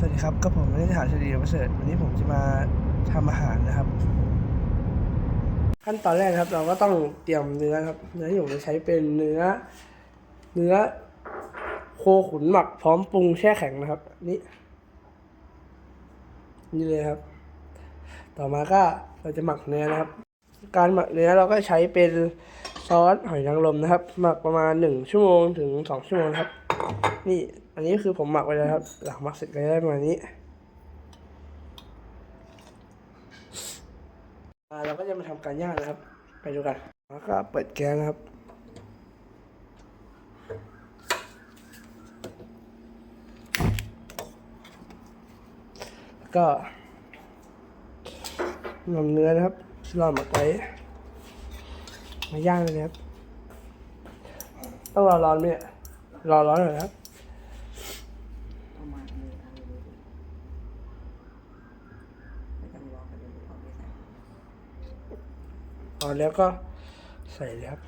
สวัสดีครับก็ผมไม่ได้ถามชดีประเสริฐวันนี้ผมจะมาทำอาหารนะครับ ขั้นตอนแรกครับเราก็ต้องเตรียมเนื้อครับ เนื้อที่ผมจะใช้เป็นเนื้อ เนื้อโคขุนหมักพร้อมปรุงแช่แข็งนะครับนี่นี่เลยครับ ต่อมาก็เราจะหมักเนื้อนะครับ การหมักเนื้อเราก็ใช้เป็นซอสหอยนางรมนะครับ หมักประมาณหนึ่งชั่วโมงถึงสองชั่วโมงครับ นี่ อันนี้คือผมหมักไว้แล้วครับ หลังหมักเสร็จก็จะได้ประมาณนี้เราก็จะมาทำการย่างนะครับ ไปดูกันแล้วก็เปิดแก๊สนะครับ ก็นำเนื้อนะครับที่เราหมักไว้มาย่างเลยนะครับ ต้องรอร้อนไหมเนี่ยรอร้อนหน่อยครับ เอามาเลยเอาเลยไม่ต้องรอกันเลยเอาไปใส่ พอแล้วก็ใส่เลยครับ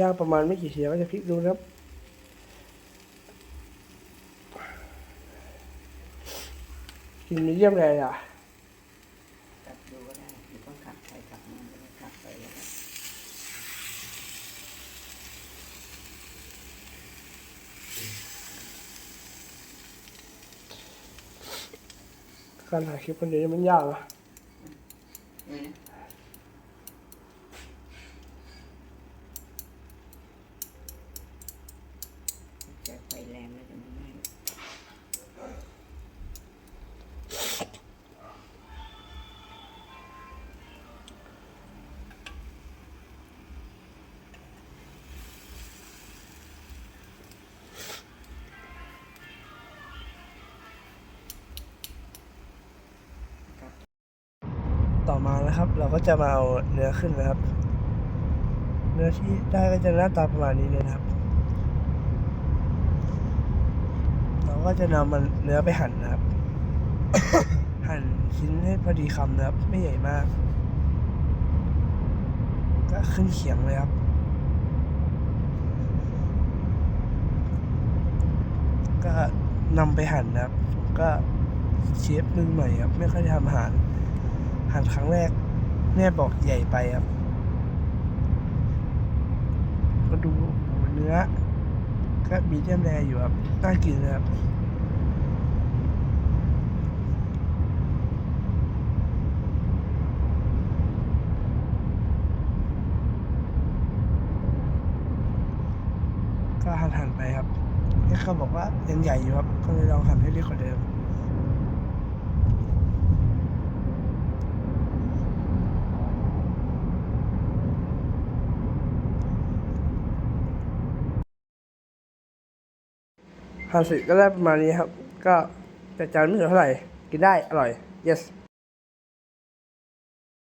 ยางประมาณไม่กี่ทียก็จะพลิกดูนะครับ กินมีเยี่ยมเลยอะกลับดูก็ได้หรือต้องกลับไปกลับมาแล้วก็กลับไปแล้วก็การถ่ายคลิปคนเดียวมันยากอะนี่นะจะ ต่อมานะครับ เราก็จะมาเอาเนื้อขึ้นนะครับ เนื้อที่ได้ก็จะหน้าตาประมาณนี้เลยนะครับ เราก็จะนำมันเนื้อไปหั่นนะครับ หั่นชิ้นให้พอดีคำนะครับ ไม่ใหญ่มาก ก็ขึ้นเขียงเลยครับก็นำไปหั่นนะครับ ก็เชฟมือใหม่ครับ ไม่ค่อยทำอาหาร หันครั้งแรกแม่บอกใหญ่ไปครับ ก็ดูเนื้อ ก็มีเดียมแรอยู่ครับน่ากินนครับก็หันหันไปครับนี่เขาบอกว่ายังใหญ่อยู่ครับ ก็เลยลองหันให้เล็กกว่าเดิม หั่นเสร็จก็ได้ประมาณนี้ครับ ก็แต่จานไม่เหลือเท่าไหร่ กินได้อร่อย yes